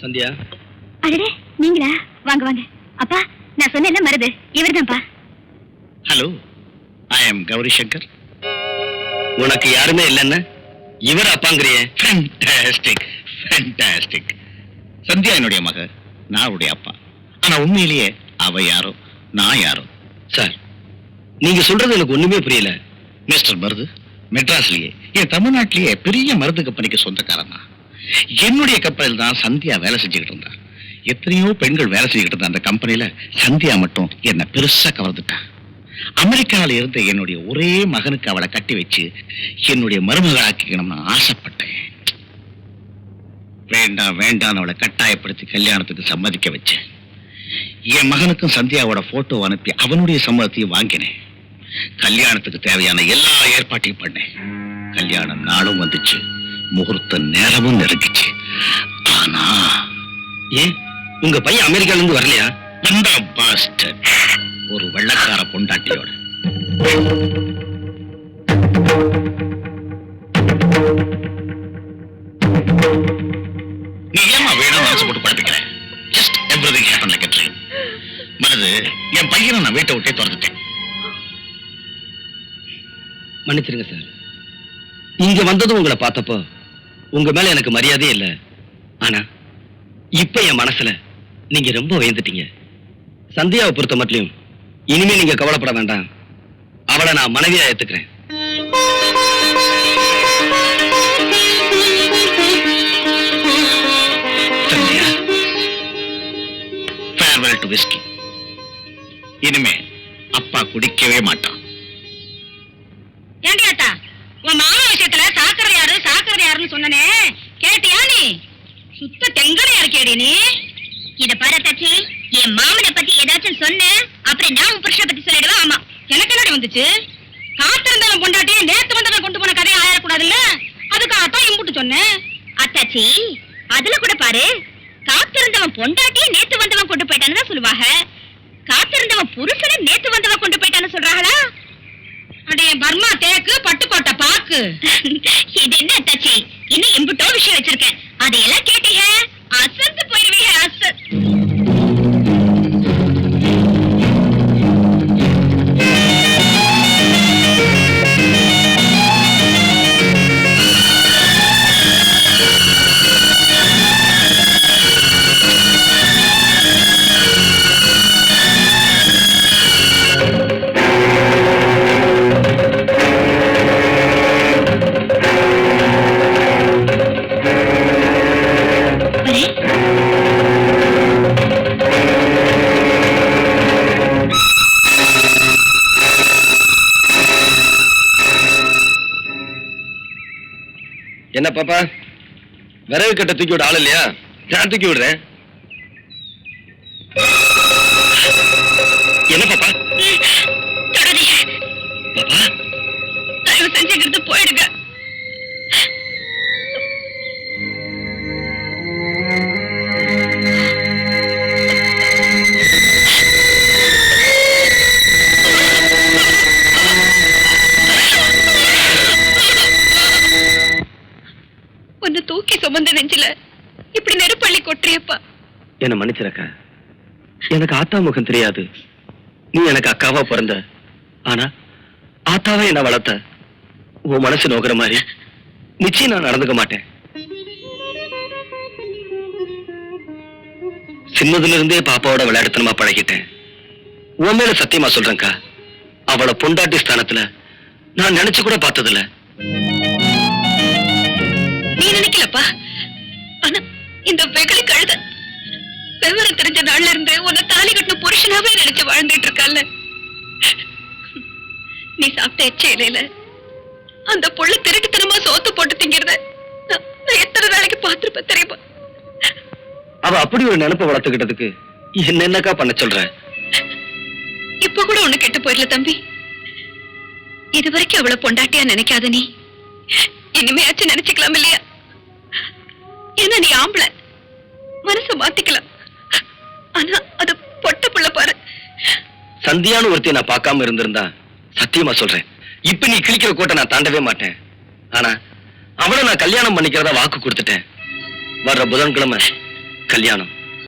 சந்தியா? அடடே நீங்களா? வாங்க வாங்க. அப்பா நான் சொன்னேன்ல Marudhu இவர்தான்ப்பா. Hello I am Gowri Shankar உனக்கு யாருமே இல்லைன்னு இவர் அப்பாங்கிறியே ஃபேண்டாஸ்டிக் ஃபேண்டாஸ்டிக் சந்தியா என்னுடைய மக நான் அவருடைய அப்பா. ஆனா உண்மையிலேயே அவ யாரோ நான் யாரோ? சார் நீங்க சொல்றது எனக்கு ஒண்ணுமே புரியல. மிஸ்டர் மருது மெட்ராஸ்லயே என் தமிழ்நாட்டிலேயே பெரிய மருந்து கம்பெனிக்கு சொந்தக்காரன் தான் என்னுடைய கப்பலில் தான் சந்தியா வேலை செஞ்சுக்கிட்டு இருந்தா. எத்தனையோ பெண்கள் வேலை செஞ்சுக்கிட்டு இருந்த அந்த கம்பெனில சந்தியா மட்டும் என்னை பெருசா கவர்ந்துட்டான் அமெரிக்காவில் இருந்த என்னுடைய ஒரே மகனுக்கு அவளை கட்டி வச்சு என்னுடைய மருமகளாக்கிக்கணும்னு ஆசைப்பட்டேன். வேண்டாம் வேண்டாம் அவளை கட்டாயப்படுத்தி கல்யாணத்துக்கு சம்மதிக்க வச்சேன். என் மகனுக்கும் சந்தியாவோட போட்டோ அனுப்பி அவனுடைய சம்மதத்தையும் வாங்கினேன். கல்யாணத்துக்கு தேவையான எல்லா ஏற்பாட்டையும் பண்ணேன். கல்யாணம் நாளும் வந்துச்சு. முகூர்த்த நேரமும் நெருங்கிச்சு. ஆனா ஏன்? உங்க பையன் அமெரிக்கால இருந்து வரலையா? வந்தா பாஸ்டர் ஒரு வெள்ளக்கார பொண்டாட்டியோட. நீ ஏமா வேணும் மனசு போட்டு குழப்பிக்கிற just everything happen like dream மனது என் பையனை நான் வீட்டை விட்டே திறந்துட்டேன் மன்னிச்சிருங்க சார். இங்க வந்ததும் உங்களை பார்த்தப்போ உங்க மேல எனக்கு மரியாதையே இல்லை. ஆனா இப்ப என் மனசுல நீங்க ரொம்ப உயர்ந்துட்டீங்க. சந்தியாவை பொறுத்த மட்டும் இனிமே நீங்க கவலைப்பட வேண்டாம். அவளை நான் மனைவியா ஏத்துக்கிறேன். இனிமே அப்பா குடிக்கவே மாட்டான். ஏண்டி சொன்னனே? கேட்டியா நீ? சுத்த தெங்கலையா இருக்கேடி நீ? இத பாரு தச்சி என் மாமனை பத்தி ஏதாச்சும் சொன்ன அப்புறம் நான் புருஷனை பத்தி சொல்லிடுவேன் ஆமா. எனக்கு என்னடி வந்துச்சு? காத்திருந்தவன் பொண்டாட்டி நேத்து வந்தவன் கொண்டு போன கதையை ஆயிடக்கூடாதுல்ல அதுக்காகத்தான் இம்புட்டு சொன்னேன் அத்தாச்சி அதுல கூட பாரு. காத்திருந்தவன் பொண்டாட்டியே நேத்து வந்தவன் கொண்டு போயிட்டான்னு தான் சொல்லுவாங்க. காத்திருந்தவன் புருஷனை நேத்து வந்தவன் கொண்டு போயிட்டான்னு சொல்றாங்களா? அடே பர்மா தேக்கு பட்டுக்கோட்டை பாக்கு. இது என்ன இன்னும் எம்புட்டோ விஷயம் வச்சிருக்கேன். அதையெல்லாம் கேட்டீங்க? அசந்து என்ன பாப்பா? விறகு கட்ட தூக்கி விட ஆள் இல்லையா? நான் தூக்கி விடுறேன். என்ன பாப்பா? பாப்பா? தயவு செஞ்சுக்கிட்டு போயிடுங்க. சுமந்த நெஞ்சில இப்படி நெருப்பள்ளி கொட்டுறியப்பா. என்ன மன்னிச்சிருக்கா. எனக்கு ஆத்தா முகம் தெரியாது. நீ எனக்கு அக்காவா பிறந்த. ஆனா ஆத்தாவா என்ன வளர்த்த? உன் மனசு நோக்கிற மாதிரி. நிச்சயம் நான் நடந்துக்க மாட்டேன். சின்னதுல இருந்தே பாப்பாவோட விளையாடுத்தனமா பழகிட்டேன். உன் மேல சத்தியமா சொல்றேன்க்கா. அவளை பொண்டாட்டி ஸ்தானத்துல நான் நினைச்சு கூட பார்த்ததில்ல. நீ நினைக்கலப்பா? ஆனா இந்த வெகுளி கழுத விவரம் தெரிஞ்ச நாள்ல இருந்து உன்னை தாலி கட்டின புருஷனாவே நினைச்சு வாழ்ந்துட்டு இருக்கல்ல. நீ சாப்பிட்ட எச்ச இலையில அந்த புள்ள திருட்டுத்தனமா சோத்து போட்டு திங்கிறத நான் எத்தனை நாளைக்கு பார்த்திருப்பேன் தெரியுமா? அவ அப்படி ஒரு நினைப்பை வளர்த்துக்கிட்டதுக்கு என்ன என்னக்கா பண்ண சொல்ற? இப்ப கூட உனக்கு கெட்டு போயிடல தம்பி. இது வரைக்கும் அவளை பொண்டாட்டியா நினைக்காத நீ. இனிமையாச்சும் நினைச்சுக்கலாம் இல்லையா? ஏன்னா நீ ஆம்பளை? மனச மாத்திக்கலாம் ஆனா அது பொட்ட புள்ள பாரு. சந்தியான்னு ஒருத்தைய நான் பார்க்காம இருந்திருந்தா சத்தியமா சொல்றேன். இப்ப நீ கிழிக்கிற கோட்டை நான் தாண்டவே மாட்டேன். ஆனா அவளை நான் கல்யாணம் பண்ணிக்கிறதா வாக்கு கொடுத்துட்டேன். வர்ற புதன்கிழமை கல்யாணம்.